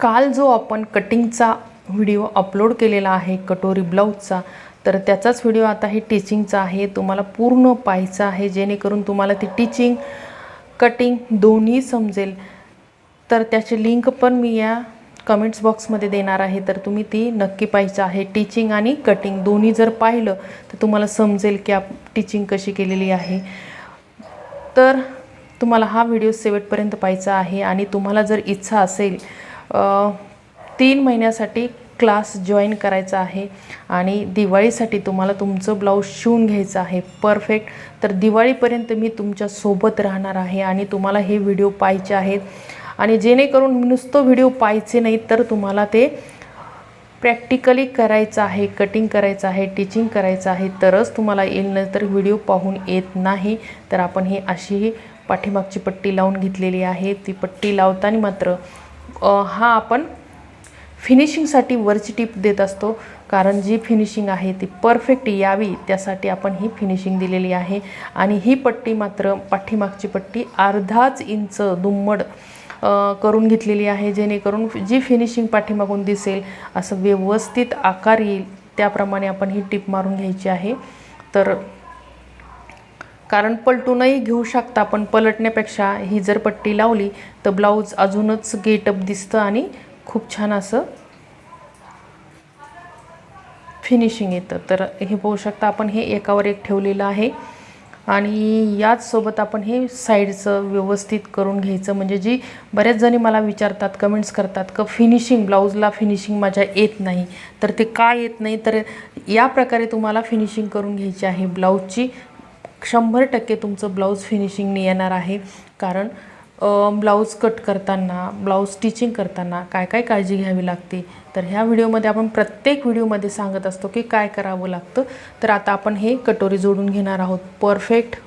काल जो आपण कटिंगचा व्हिडिओ अपलोड केलेला आहे कटोरी ब्लाऊजचा तर त्याचाच व्हिडिओ आता हे टीचिंगचा आहे. तुम्हाला पूर्ण पाहायचा आहे जेणेकरून तुम्हाला ती टीचिंग कटिंग दोन्ही समजेल. तर त्याची लिंक पण मी या कमेंट्स बॉक्समध्ये देणार आहे. तर तुम्ही ती नक्की पाहायचं आहे टीचिंग आणि कटिंग दोन्ही जर पाहिलं तर तुम्हाला समजेल की आप टीचिंग कशी केलेली आहे. तर तुम्हाला हा व्हिडिओ शेवटपर्यंत पाहायचा आहे आणि तुम्हाला जर इच्छा असेल तीन महिन्यासाठी क्लास जॉईन करायचा आहे आणि दिवाळीसाठी तुम्हाला तुमचं ब्लाऊज शिवून घ्यायचं आहे. परफेक्ट. तर दिवाळीपर्यंत मी तुमच्यासोबत राहणार आहे आणि तुम्हाला हे व्हिडिओ पाहायचे आहेत. आणि जेणेकरून नुसतं व्हिडिओ पाहायचे नाही तर तुम्हाला ते प्रॅक्टिकली करायचं आहे कटिंग करायचं आहे टीचिंग करायचं आहे तरच तुम्हाला येईल नाही तर व्हिडिओ पाहून येत नाही. तर आपण ही अशी पाठीमागची पट्टी लावून घेतलेली आहे. ती पट्टी लावताना मात्र हा आपण फिनिशिंगसाठी वरची टिप देत असतो. कारण जी फिनिशिंग आहे ती परफेक्ट यावी त्यासाठी आपण ही फिनिशिंग दिलेली आहे. आणि ही पट्टी मात्र पाठीमागची पट्टी अर्धाच इंच दुम्मड करून घेतलेली आहे. जेणेकरून जी फिनिशिंग पाठीमागून दिसेल असं व्यवस्थित आकार येईल त्याप्रमाणे आपण ही टिप मारून घ्यायची आहे. तर कारण पलटूनही घेऊ शकता पण पलटण्यापेक्षा ही जर पट्टी लावली तर ब्लाऊज अजूनच गेटअप दिसतं आणि खूप छान असं फिनिशिंग येतं. तर हे पाहू शकता आपण हे एकावर एक ठेवलेलं आहे. आणि याचसोबत आपण हे साईडचं व्यवस्थित करून घ्यायचं. म्हणजे जी बऱ्याच जणी मला विचारतात कमेंट्स करतात का फिनिशिंग ब्लाऊजला फिनिशिंग माझ्या येत नाही? तर ते का येत नाही? तर या प्रकारे तुम्हाला फिनिशिंग करून घ्यायची आहे ब्लाऊजची. शंभर टक्के तुमचं ब्लाऊज फिनिशिंगने येणार आहे. कारण ब्लाऊज कट करताना ब्लाऊज स्टिचिंग करताना काय काय काळजी घ्यावी लागते? तर ह्या व्हिडिओमध्ये आपण प्रत्येक व्हिडिओमध्ये सांगत असतो की काय करावं लागतं. तर आता आपण हे कटोरी जोडून घेणार आहोत. परफेक्ट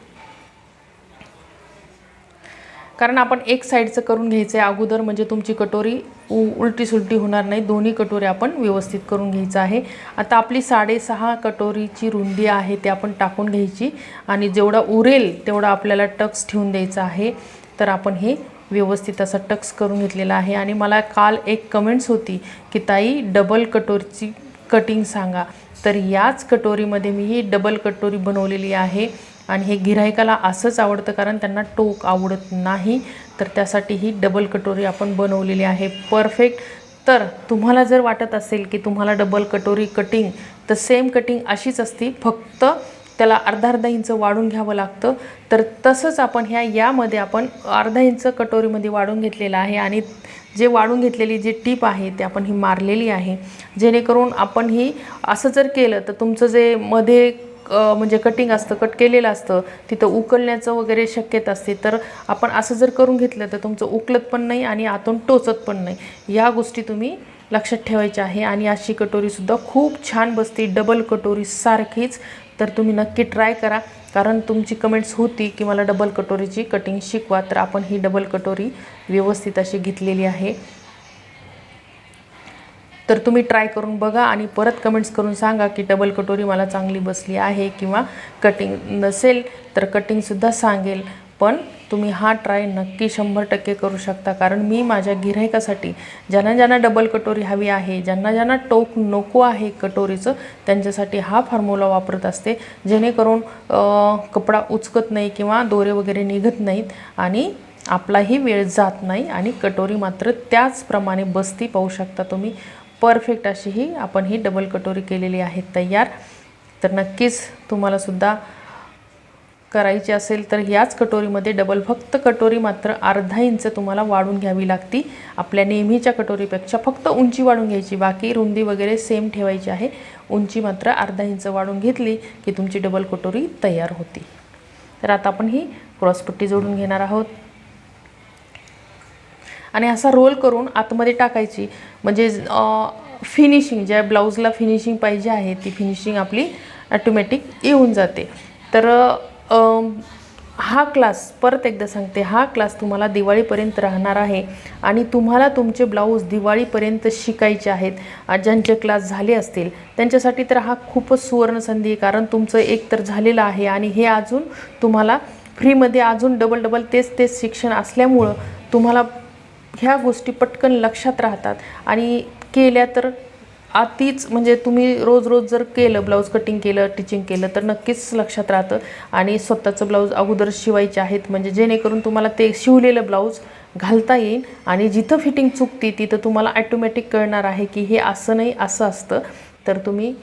कारण आपण एक साईडचं करून घ्यायचं आहे अगोदर म्हणजे तुमची कटोरी उ उलटी सुलटी होणार नाही. दोन्ही कटोरी आपण व्यवस्थित करून घ्यायचं आहे. आता आपली साडेसहा कटोरीची रुंदी आहे ते आपण टाकून घ्यायची. आणि जेवढा उरेल तेवढा आपल्याला टक्स ठेवून द्यायचा आहे. तर आपण हे व्यवस्थित असं टक्स करून घेतलेलं आहे. आणि मला काल एक कमेंट्स होती की ताई डबल कटोरीची कटिंग सांगा. तर याच कटोरीमध्ये मी ही डबल कटोरी बनवलेली आहे. आणि हे गिऱ्हाईकाला असंच आवडतं कारण त्यांना टोक आवडत नाही. तर त्यासाठी ही डबल कटोरी आपण बनवलेली आहे. परफेक्ट तर तुम्हाला जर वाटत असेल की तुम्हाला डबल कटोरी कटिंग तर सेम कटिंग अशीच असती. फक्त त्याला अर्धा अर्धा इंच वाढून घ्यावं लागतं. तर तसंच आपण ह्या यामध्ये आपण अर्धा इंच कटोरीमध्ये वाढून घेतलेलं आहे. आणि जे वाढून घेतलेली जी टीप आहे ते आपण ही मारलेली आहे. जेणेकरून आपण ही असं जर केलं तर तुमचं जे मध्ये म्हणजे कटिंग असतं कट केलेलं असतं तिथं उकलण्याचं वगैरे शक्यता असते. तर आपण असं जर करून घेतलं तर तुमचं उकलत पण नाही आणि आतून टोचत पण नाही. या गोष्टी तुम्ही लक्षात ठेवायच्या आहे आणि अशी कटोरीसुद्धा खूप छान बसते. डबल कटोरी सारखीच. तर तुम्ही नक्की ट्राय करा. कारण तुमची कमेंट्स होती की मला डबल कटोरीची कटिंग शिकवा. तर आपण ही डबल कटोरी व्यवस्थित अशी घेतलेली आहे. तर तुम्ही ट्राय करून बघा आणि परत कमेंट्स करून सांगा की डबल कटोरी मला चांगली बसली आहे किंवा कटिंग नसेल तर कटिंगसुद्धा सांगेल. पण तुम्ही हा ट्राय नक्की शंभर टक्के करू शकता. कारण मी माझ्या गिऱ्हाईकासाठी ज्यांना ज्यांना डबल कटोरी हवी आहे ज्यांना ज्यांना टोक नको आहे कटोरीचं त्यांच्यासाठी हा फॉर्म्युला वापरत असते. जेणेकरून कपडा उचकत नाही किंवा दोरे वगैरे निघत नाहीत आणि आपलाही वेळ जात नाही आणि कटोरी मात्र त्याचप्रमाणे बसती पाहू शकता तुम्ही. परफेक्ट अशी ही आपण ही डबल कटोरी केलेली आहे तयार. तर नक्कीच तुम्हालासुद्धा करायची असेल तर ह्याच कटोरीमध्ये डबल फक्त कटोरी मात्र अर्धा इंच तुम्हाला वाढून घ्यावी लागती. आपल्या नेहमीच्या कटोरीपेक्षा फक्त उंची वाढून घ्यायची. बाकी रुंदी वगैरे सेम ठेवायची आहे. उंची मात्र अर्धा इंच वाढून घेतली की तुमची डबल कटोरी तयार होती. तर आता आपण ही क्रॉसपट्टी जोडून घेणार आहोत. आणि असा रोल करून आतमध्ये टाकायची. म्हणजे फिनिशिंग ज्या ब्लाऊजला फिनिशिंग पाहिजे आहे ती फिनिशिंग आपली ॲटोमॅटिक येऊन जाते. तर हा क्लास परत एकदा सांगते हा क्लास तुम्हाला दिवाळीपर्यंत राहणार आहे आणि तुम्हाला तुमचे ब्लाऊज दिवाळीपर्यंत शिकायचे आहेत. ज्यांचे क्लास झाले असतील त्यांच्यासाठी तर हा खूपच सुवर्णसंधी आहे कारण तुमचं एक तर झालेलं आहे आणि हे अजून तुम्हाला फ्रीमध्ये अजून डबल डबल तेच तेच शिक्षण असल्यामुळं तुम्हाला ह्या गोष्टी पटकन लक्षात राहतात. आणि केल्या तर आतीच म्हणजे तुम्ही रोज रोज जर केलं ब्लाऊज कटिंग केलं टिचिंग केलं तर नक्कीच लक्षात राहतं. आणि स्वतःचं ब्लाऊज अगोदर शिवायचे आहेत. म्हणजे जेणेकरून तुम्हाला ते शिवलेलं ब्लाऊज घालता येईल. आणि जिथं फिटिंग चुकते तिथं तुम्हाला ॲटोमॅटिक कळणार आहे की हे असं नाही असं असतं. तर तुम्ही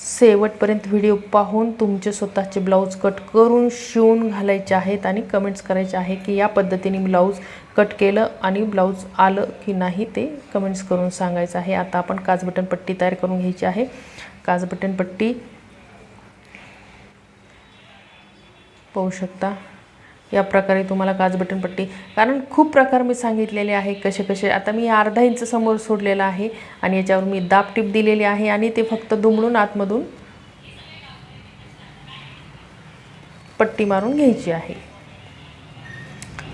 शेवटपर्यंत व्हिडिओ पाहून तुमचे स्वतःचे ब्लाऊज कट करून शिवून घालायचे आहेत आणि कमेंट्स करायचे आहे की या पद्धतीने ब्लाऊज कट केलं आणि ब्लाऊज आलं की नाही ते कमेंट्स करून सांगायचं आहे. आता आपण काच बटन पट्टी तयार करून घ्यायची आहे. काच बटन पट्टी पाहू शकता. या प्रकारे तुम्हाला काच बटन पट्टी कारण खूप प्रकार मी सांगितलेले आहे कसे कसे. आता मी अर्धा इंच समोर सोडलेला आहे आणि याच्यावर मी दाब टीप दिलेली आहे आणि ते फक्त दुमडून आतमधून पट्टी मारून घ्यायची आहे.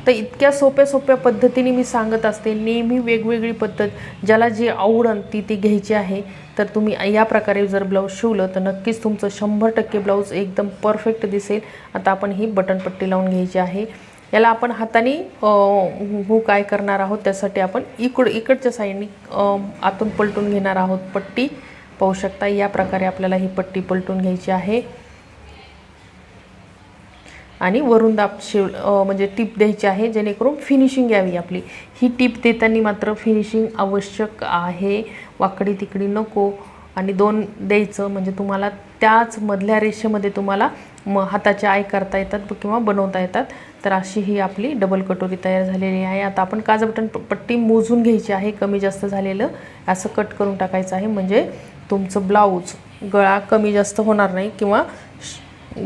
तर इतक्या सोप्या सोप्या पद्धतीने मी सांगत असते नेहमी वेगवेगळी पद्धत ज्याला जी आवडन ती ती घ्यायची आहे. तर तुम्ही या प्रकारे जर ब्लाऊज शिवलं तर नक्कीच तुमचं शंभर टक्के ब्लाऊज एकदम परफेक्ट दिसेल. आता आपण ही बटनपट्टी लावून घ्यायची आहे. याला आपण हाताने हू काय करणार आहोत त्यासाठी आपण इकड इकडच्या साईडने आतून पलटून घेणार आहोत पट्टी. पाहू शकता या प्रकारे आपल्याला ही पट्टी पलटून घ्यायची आहे. आणि वरून दाब शिव म्हणजे टीप द्यायची आहे जेणेकरून फिनिशिंग यावी आपली. ही टीप देताना मात्र फिनिशिंग आवश्यक आहे. वाकडी तिकडी नको. आणि दोन द्यायचं म्हणजे तुम्हाला त्याच मधल्या रेषेमध्ये तुम्हाला म हाताचे आय करता येतात किंवा बनवता येतात. तर अशी ही आपली डबल कटोरी तयार झालेली आहे. आता आपण काज बटन पट्टी मोजून घ्यायची आहे. कमी जास्त झालेलं. असं कट करून टाकायचं आहे. म्हणजे तुमचं ब्लाऊज गळा कमी जास्त होणार नाही किंवा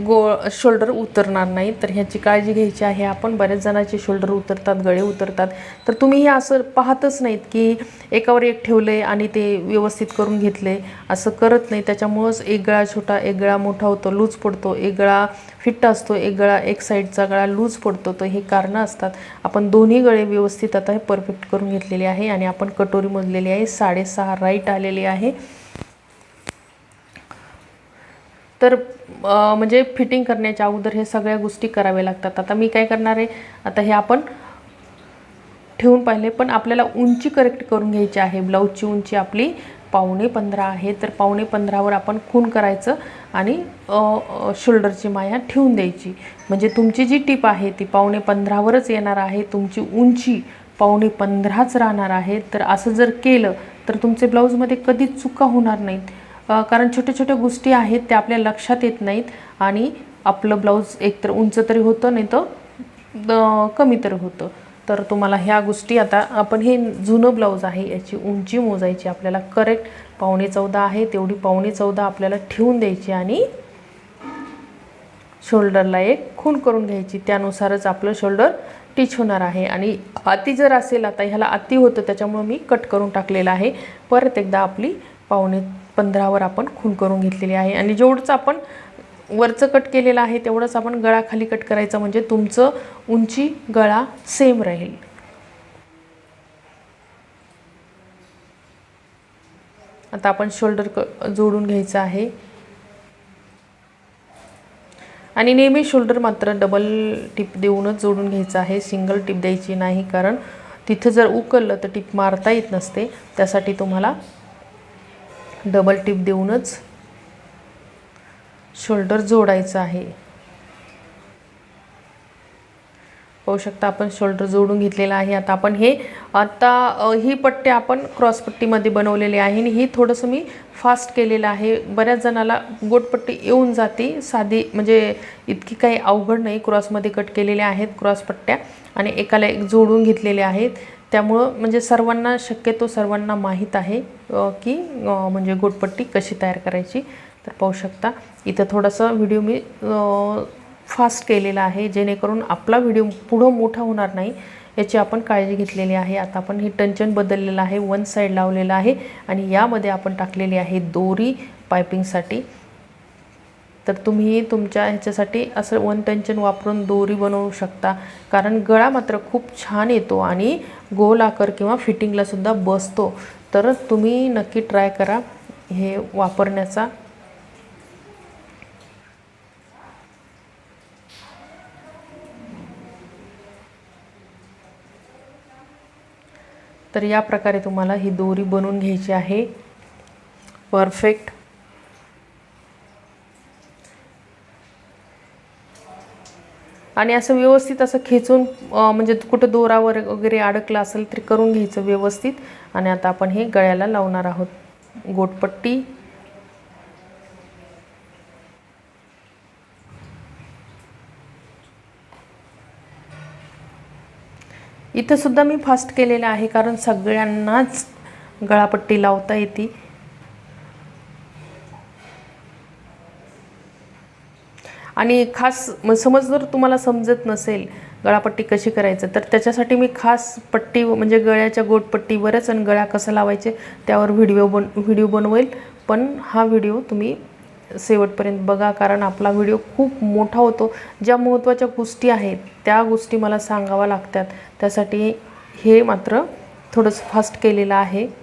गो शोल्डर उतरणार नाही. तर ह्याची काळजी घ्यायची आहे. आपण बऱ्याच जणांचे शोल्डर उतरतात गळे उतरतात. तर तुम्ही हे असं पाहतच नाहीत की एकावर एक ठेवलं आहे आणि ते व्यवस्थित करून घेतले असं करत नाही. त्याच्यामुळंच एक गळा छोटा एक गळा मोठा होतो लूज पडतो. एक गळा फिट्ट असतो एक गळा एक साईडचा गळा लूज पडतो. तर हे कारणं असतात. आपण दोन्ही गळे व्यवस्थित आता हे परफेक्ट करून घेतलेले आहे आणि आपण कटोरी मोजलेली आहे. साडेसहा राईट आलेली आहे. तर म्हणजे फिटिंग करण्याच्या अगोदर हे सगळ्या गोष्टी कराव्या लागतात. आता मी काय करणार आहे आता हे आपण ठेवून पाहिले पण आपल्याला उंची करेक्ट करून घ्यायची आहे. ब्लाऊजची उंची आपली पावणे पंधरा आहे तर पावणे पंधरावर आपण खून करायचं आणि शोल्डरची माया ठेवून द्यायची. म्हणजे तुमची जी टीप आहे ती पावणे पंधरावरच येणार आहे. तुमची उंची पावणे पंधराच राहणार आहे. तर असं जर केलं तर तुमचे ब्लाऊजमध्ये कधीच चुका होणार नाहीत. कारण छोट्या छोट्या गोष्टी आहेत त्या आपल्या लक्षात येत नाहीत आणि आपलं ब्लाऊज एकतर उंच तरी होतं नाही तर कमी तरी होतं. तर तुम्हाला ह्या गोष्टी आता आपण हे जुनं ब्लाऊज आहे याची उंची मोजायची आपल्याला करेक्ट पावणे चौदा आहे तेवढी पावणे चौदा आपल्याला ठेवून द्यायची आणि शोल्डरला एक खून करून घ्यायची. त्यानुसारच आपलं शोल्डर टिच होणार आहे. आणि अति जर असेल आता ह्याला अति होतं त्याच्यामुळं मी कट करून टाकलेलं आहे. परत एकदा आपली पावणे पंधरावर आपण खून करून घेतलेली आहे. आणि जेवढंच आपण वरचं कट केलेलं आहे तेवढंच आपण गळाखाली कट करायचं म्हणजे तुमचं उंची गळा सेम राहील. आता आपण शोल्डर क जोडून घ्यायचं आहे. आणि नेहमी शोल्डर मात्र डबल टिप देऊनच जोडून घ्यायचं आहे. सिंगल टिप द्यायची नाही कारण तिथं जर उकललं तर टिप मारता येत नसते. त्यासाठी तुम्हाला डबल टिप देऊनच शोल्डर जोडायचं आहे. पाहू शकता आपण शोल्डर जोडून घेतलेला आहे. आता आपण हे आता ही पट्टी आपण क्रॉसपट्टीमध्ये बनवलेली आहे आणि ही थोडंसं मी फास्ट केलेलं आहे. बऱ्याच जणाला गोटपट्टी येऊन जाते. साधी म्हणजे इतकी काही अवघड नाही. क्रॉसमध्ये कट केलेल्या आहेत क्रॉसपट्ट्या आणि एकाला एक जोडून घेतलेल्या आहेत. त्यामुळं म्हणजे सर्वांना शक्यतो सर्वांना माहीत आहे की म्हणजे गोटपट्टी कशी तयार करायची. तर पाहू शकता इथं थोडासा व्हिडिओ मी फास्ट केलेला आहे जेणेकरून आपला व्हिडिओ पुढं मोठा होणार नाही याची आपण काळजी घेतलेली आहे. आता आपण हे टंचन बदललेलं आहे वन साईड लावलेलं आहे आणि यामध्ये आपण टाकलेली आहे दोरी पायपिंगसाठी तर तुम्ही तुमच्या ह्याच्यासाठी असं वन टेन्शन वापरून दोरी बनवू शकता. कारण गळा मात्र खूप छान येतो आणि गोल आकार किंवा फिटिंगलासुद्धा बसतो. तर तुम्ही नक्की ट्राय करा हे वापरण्याचा. तर या प्रकारे तुम्हाला ही दोरी बनवून घ्यायची आहे. परफेक्ट आणि असं व्यवस्थित असं खेचून म्हणजे कुठं दोरावर वगैरे अडकलं असेल तरी करून घ्यायचं व्यवस्थित. आणि आता आपण हे गळ्याला लावणार आहोत. गोटपट्टी. इथं सुद्धा मी फास्ट केलेलं आहे कारण सगळ्यांनाच गळापट्टी लावता येते. आणि खास म- समज जर तुम्हाला समजत नसेल गळापट्टी कशी करायचं तर त्याच्यासाठी मी खास पट्टी म्हणजे गळ्याच्या गोटपट्टीवरच आणि गळा कसा लावायचे त्यावर व्हिडिओ बन व्हिडिओ बनवेल. पण हा व्हिडिओ तुम्ही शेवटपर्यंत बघा कारण आपला व्हिडिओ खूप मोठा होतो. ज्या महत्त्वाच्या गोष्टी आहेत त्या गोष्टी मला सांगाव्या लागतात. त्यासाठी हे मात्र थोडंसं फास्ट केलेलं आहे.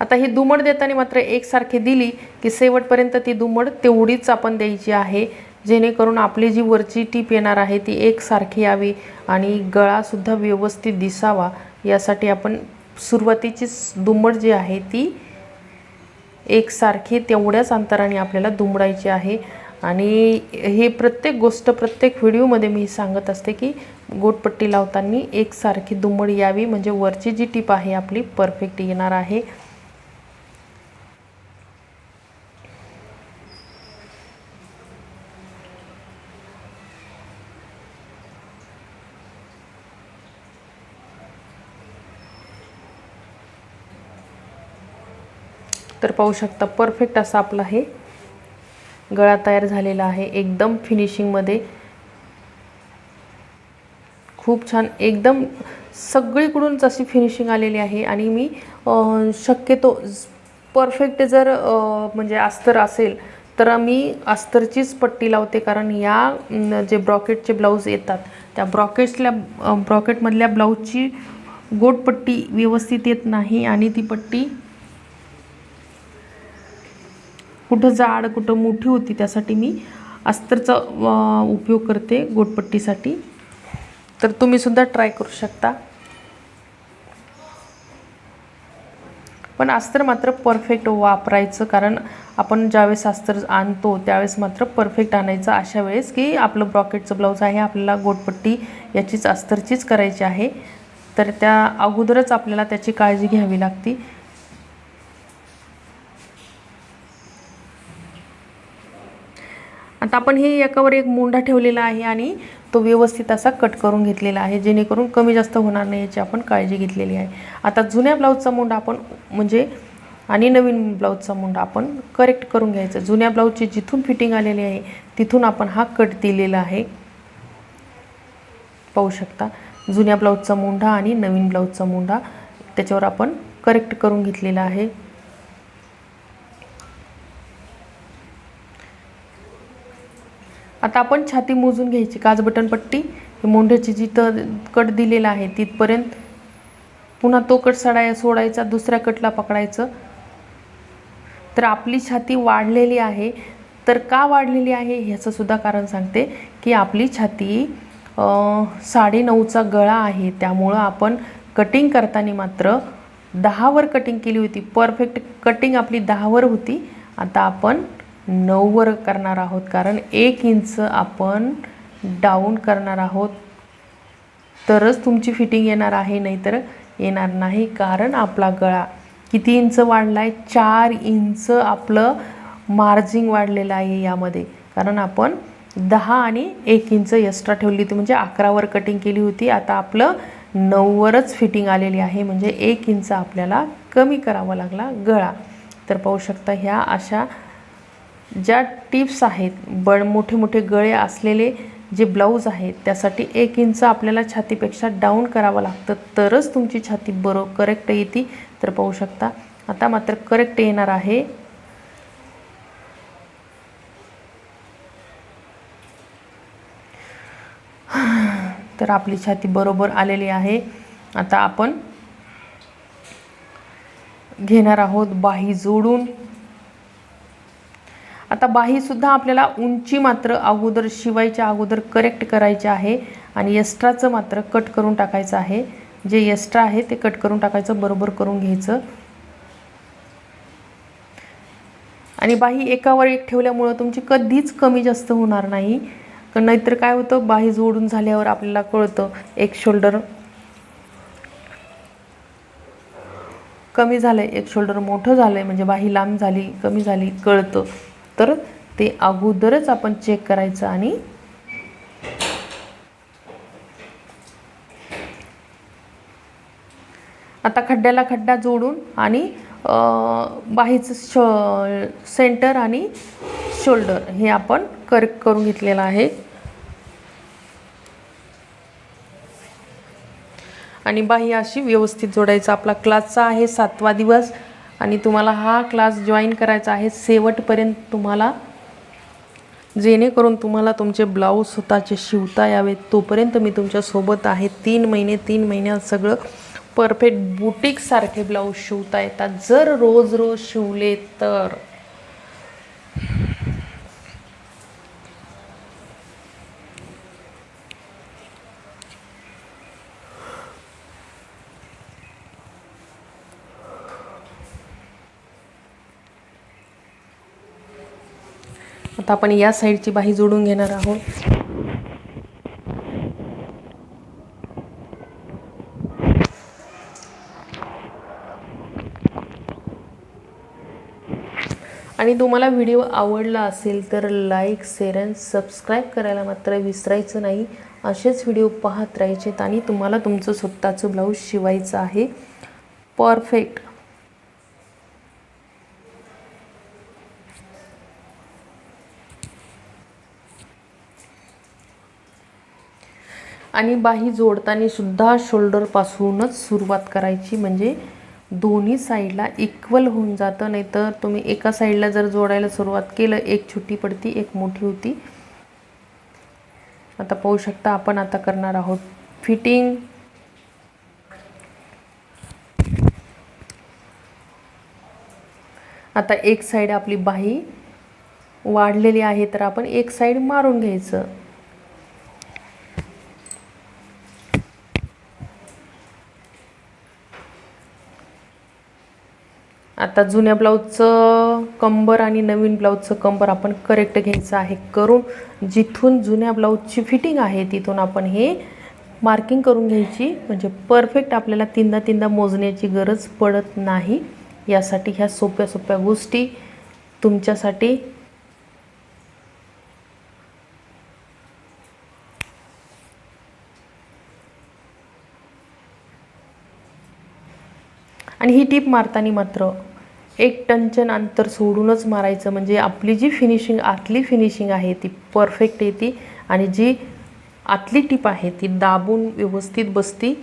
आता ही दुमड देताना मात्र एकसारखी दिली की शेवटपर्यंत ती दुमड तेवढीच आपण द्यायची आहे. जेणेकरून आपली जी वरची टीप येणार आहे ती एकसारखी यावी आणि गळासुद्धा व्यवस्थित दिसावा. यासाठी आपण सुरुवातीचीच दुमड जी आहे ती एकसारखी तेवढ्याच अंतराने आपल्याला दुमडायची आहे. आणि हे प्रत्येक गोष्ट प्रत्येक व्हिडिओमध्ये मी सांगत असते की गोटपट्टी लावताना एकसारखी दुमड यावी. म्हणजे वरची जी टीप आहे आपली परफेक्ट येणार आहे. तर पाहू शकता परफेक्ट असा आपला हे गळा तयार झालेला आहे. एकदम फिनिशिंगमध्ये खूप छान. एकदम सगळीकडूनच अशी फिनिशिंग आलेली आहे आणि मी शक्यतो परफेक्ट जर म्हणजे अस्तर असेल तर मी अस्तरचीच पट्टी लावते. कारण या जे ब्रॉकेटचे ब्लाऊज येतात त्या ब्रॉकेट्सल्या ब्रॉकेटमधल्या ब्लाऊजची गोटपट्टी व्यवस्थित येत नाही आणि ती पट्टी कुठं जाड कुठं मोठी होती त्यासाठी मी अस्तरचा उपयोग करते गोटपट्टीसाठी तर तुम्ही सुद्धा ट्राय करू शकता. पण अस्तर मात्र परफेक्ट वापरायचं कारण आपण ज्यावेळेस अस्तर आणतो त्यावेळेस मात्र परफेक्ट आणायचं अशा वेळेस की आपलं ब्रॉकेटचं ब्लाऊज आहे आपल्याला गोटपट्टी याचीच अस्तरचीच करायची आहे. तर त्या अगोदरच आपल्याला त्याची काळजी घ्यावी लागते. आता आपण हे एकावर एक मुंडा ठेवलेला आहे आणि तो व्यवस्थित असा कट करून घेतलेला आहे जेणेकरून कमी जास्त होणार नाही याची आपण काळजी घेतलेली आहे. आता जुन्या ब्लाऊजचा मुंडा आपण म्हणजे आणि नवीन ब्लाऊजचा मुंडा आपण करेक्ट करून घ्यायचा. जुन्या ब्लाऊजची जिथून फिटिंग आलेली आहे तिथून आपण हा कट दिलेला आहे. पाहू शकता जुन्या ब्लाऊजचा मुंडा आणि नवीन ब्लाऊजचा मुंडा त्याच्यावर आपण करेक्ट करून घेतलेला आहे. आता आपण छाती मोजून घ्यायची काच बटन पट्टी मोंढ्याची जिथं कट दिलेला आहे तिथपर्यंत पुन्हा तो कट सडाय सोडायचा दुसऱ्या कटला पकडायचं. तर आपली छाती वाढलेली आहे. तर का वाढलेली आहे ह्याचं सुद्धा कारण सांगते की आपली छाती साडे साडेनऊचा गळा आहे. त्यामुळं आपण कटिंग करताना मात्र दहावर कटिंग केली होती. परफेक्ट कटिंग आपली दहावर होती. आता आपण नऊवर करणार आहोत कारण एक इंच आपण डाऊन करणार आहोत. तरच तुमची फिटिंग येणार आहे नाहीतर येणार नाही कारण आपला गळा किती इंच वाढला आहे चार इंच आपलं मार्जिंग वाढलेलं आहे यामध्ये. कारण आपण दहा आणि एक इंच एक्स्ट्रा ठेवली होती म्हणजे अकरावर कटिंग केली होती. आता आपलं नऊवरच फिटिंग आलेली आहे म्हणजे एक इंच आपल्याला कमी करावा लागला गळा. तर पाहू शकता ह्या अशा ज्या टिप्स आहेत बड मोठे मोठे गळे असलेले जे ब्लाऊज आहेत त्यासाठी एक इंच आपल्याला छातीपेक्षा डाऊन करावं लागतं. तरच तुमची छाती बरो करेक्ट येते. तर पाहू शकता. आता मात्र करेक्ट येणार आहे. तर आपली छाती बरोबर आलेली आहे. आता आपण घेणार आहोत बाही जोडून. आता बाहीसुद्धा आपल्याला उंची मात्र अगोदर शिवायच्या अगोदर करेक्ट करायची आहे आणि एस्ट्राचं मात्र कट करून टाकायचं आहे. जे एस्ट्रा आहे ते कट करून टाकायचं बरोबर करून घ्यायचं. आणि बाही एकावर एक ठेवल्यामुळं तुमची कधीच कमी जास्त होणार नाही. कारण नाहीतर काय होतं बाही जोडून झाल्यावर आपल्याला कळतं एक शोल्डर कमी झालं आहे एक शोल्डर मोठं झालं आहे म्हणजे बाही लांब झाली कमी झाली कळतं. तर ते अगोदरच आपण चेक करायचं आणि आता खड्ड्याला खड्डा जोडून आणि बाहीचं श सेंटर आणि शोल्डर हे आपण करेक्ट करून घेतलेलं आहे. आणि बाही अशी व्यवस्थित जोडायचा. आपला क्लासचा आहे सातवा दिवस. आणि तुम्हाला हा क्लास जॉईन करायचा आहे शेवटपर्यंत तुम्हाला. जेणेकरून तुम्हाला तुमचे ब्लाऊज स्वतःचे शिवता यावेत. तोपर्यंत मी तुमच्यासोबत आहे. तीन महिने तीन महिन्यात सगळं परफेक्ट बुटीकसारखे ब्लाऊज शिवता येतात. जर रोज रोज शिवले तर. आता आपण या साईडची बाही जोडून घेणार आहोत. आणि तुम्हाला व्हिडिओ आवडला असेल तर लाईक शेअर अँड सबस्क्राईब करायला मात्र विसरायचं नाही. असेच व्हिडिओ पाहत राहायचेत आणि तुम्हाला तुमचं स्वतःचं ब्लाऊज शिवायचं आहे. परफेक्ट. आणि बाही जोडताना सुद्धा शोल्डरपासूनच सुरुवात करायची. म्हणजे दोन्ही साईडला इक्वल होऊन जातं. नाहीतर तुम्ही एका साईडला जर जोडायला सुरुवात केलं एक छोटी पडती एक मोठी होती. आता पाहू शकता आपण आता करणार आहोत फिटिंग आता एक साईड आपली बाही वाढलेली आहे तर आपण एक साईड मारून घ्यायचं. आता जुन्या ब्लाऊजचं कंबर आणि नवीन ब्लाऊजचं कंबर आपण करेक्ट घ्यायचं आहे करून जिथून जुन्या ब्लाऊजची फिटिंग आहे तिथून आपण हे मार्किंग करून घ्यायची. म्हणजे परफेक्ट आपल्याला तीनदा तीनदा मोजण्याची गरज पडत नाही. यासाठी ह्या सोप्या सोप्या गोष्टी तुमच्यासाठी आणि ही टीप मारताना मात्र एक टंचन अंतर सोडूनच मारायचं. म्हणजे आपली जी फिनिशिंग आतली फिनिशिंग आहे ती परफेक्ट येते आणि जी आतली टीप आहे ती दाबून व्यवस्थित बसती.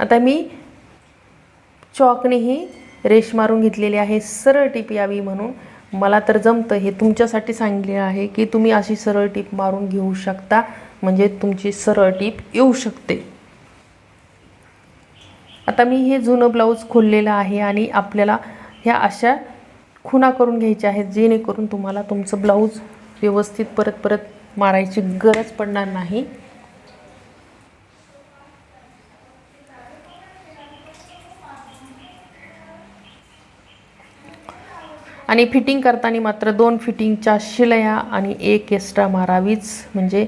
आता मी चॉकनेही रेश मारून घेतलेली आहे. सरळ टीप यावी म्हणून. मला तर जमतं. हे तुमच्यासाठी सांगितले आहे की तुम्ही अशी सरळ टीप मारून घेऊ शकता. म्हणजे तुमची सरळ टीप येऊ शकते. आता मी हे जुनं ब्लाऊज खोललेलं आहे आणि आपल्याला ह्या अशा खुणा करून घ्यायच्या आहेत जेणेकरून तुम्हाला तुमचं ब्लाऊज व्यवस्थित परत परत मारायची गरज पडणार नाही. आणि फिटिंग करताना मात्र दोन फिटिंगच्या शिलया आणि एक एक्स्ट्रा मारावीच. म्हणजे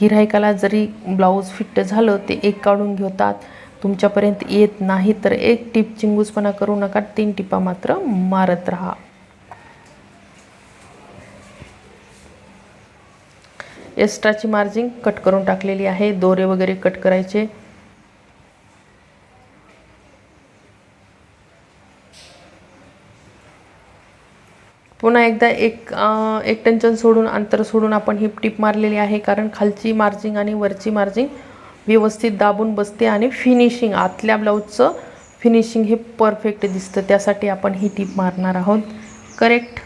गिऱ्हाईकाला जरी ब्लाऊज फिट झालं ते एक काढून घेतात. तुमच्यापर्यंत येत नाही तर एक टिप चिंगूसपणा करू नका तीन टिपा मात्र मारत राहा. एक्स्ट्राची मार्जिंग कट करून टाकलेली आहे. दोरे वगैरे कट करायचे. पुन्हा एकदा एक एक टंचन सोडून अंतर सोडून आपण ही टीप मारलेली आहे कारण खालची मार्जिंग आणि वरची मार्जिंग व्यवस्थित दाबून बसते आणि फिनिशिंग आतल्या ब्लाऊजचं फिनिशिंग हे परफेक्ट दिसतं. त्यासाठी आपण ही टीप मारणार आहोत. करेक्ट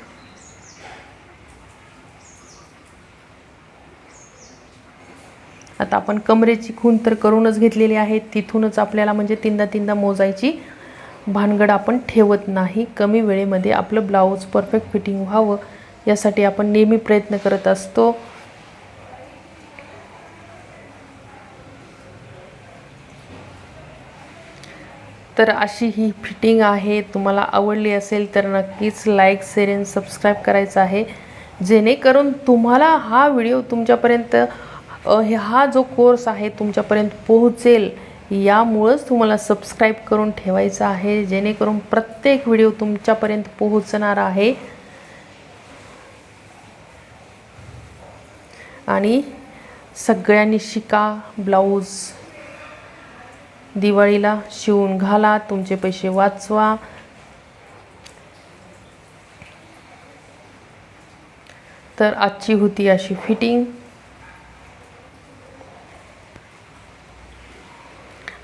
आता आपण कमरेची खून तर करूनच घेतलेली आहे. तिथूनच आपल्याला म्हणजे तीनदा तीनदा मोजायची भानगड आपण ठेवत नाही. कमी वेळेमध्ये आपलं ब्लाऊज परफेक्ट फिटिंग व्हावं. यासाठी आपण नेहमी प्रयत्न करत असतो. तर अशी ही फिटिंग आहे. तुम्हाला आवडली असेल तर नक्कीच लाईक शेअर अँड सबस्क्राईब करायचं आहे. जेणेकरून तुम्हाला हा व्हिडिओ तुमच्यापर्यंत हे- हा जो कोर्स आहे तुमच्यापर्यंत पोहोचेल यामुळंच तुम्हाला सबस्क्राईब करून ठेवायचं आहे. जेणेकरून प्रत्येक व्हिडिओ तुमच्यापर्यंत पोहोचणार आहे. आणि सगळ्यांनी शिका ब्लाऊज. दिवाळीला शिवून घाला तुमचे पैसे वाचवा. तर आजची होती अशी फिटिंग.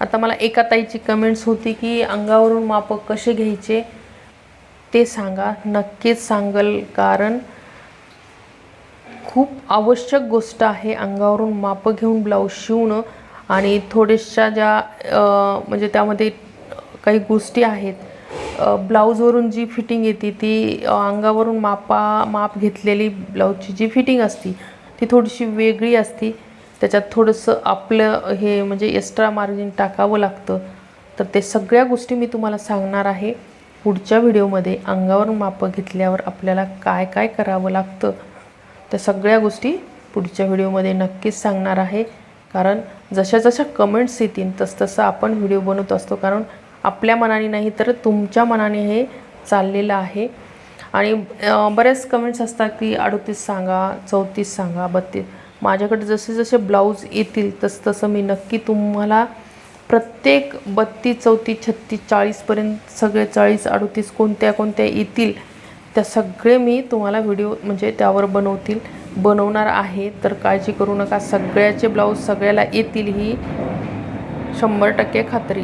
आता मला एका ताईची कमेंट्स होती की अंगावरून माप कसे घ्यायचे ते सांगा. नक्कीच सांगल कारण खूप आवश्यक गोष्ट आहे अंगावरून माप घेऊन ब्लाऊज शिवणं. आणि थोड्याशा ज्या म्हणजे त्यामध्ये काही गोष्टी आहेत ब्लाऊजवरून जी फिटिंग येते ती अंगावरून मापा माप घेतलेली ब्लाऊजची जी फिटिंग असती ती थोडीशी वेगळी असती. त्याच्यात थोडंसं आपलं हे म्हणजे एक्स्ट्रा मार्जिन टाकावं लागतं. तर ते सगळ्या गोष्टी मी तुम्हाला सांगणार आहे. पुढच्या व्हिडिओमध्ये अंगावरून मापं घेतल्यावर आपल्याला काय काय करावं लागतं त्या सगळ्या गोष्टी पुढच्या व्हिडिओमध्ये नक्कीच सांगणार आहे. कारण जशा जशा कमेंट्स येतील तसतसं आपण व्हिडिओ बनवत असतो. कारण आपल्या मनाने नाही तर तुमच्या मनाने हे चाललेलं आहे. आणि बऱ्याच कमेंट्स असतात की अडतीस सांगा चौतीस सांगा बत्तीस. माझ्याकडे जसे जसे ब्लाऊज येतील तसं तसं मी नक्की तुम्हाला प्रत्येक बत्तीस चौतीस छत्तीस चाळीसपर्यंत सगळे चाळीस अडतीस कोणत्या कोणत्या येतील त्या सगळे मी तुम्हाला व्हिडिओ म्हणजे त्यावर बनवतील. बनवणार आहे तर काळजी करू नका. सगळ्याचे ब्लाऊज सगळ्याला येतील ही शंभर टक्के खात्री.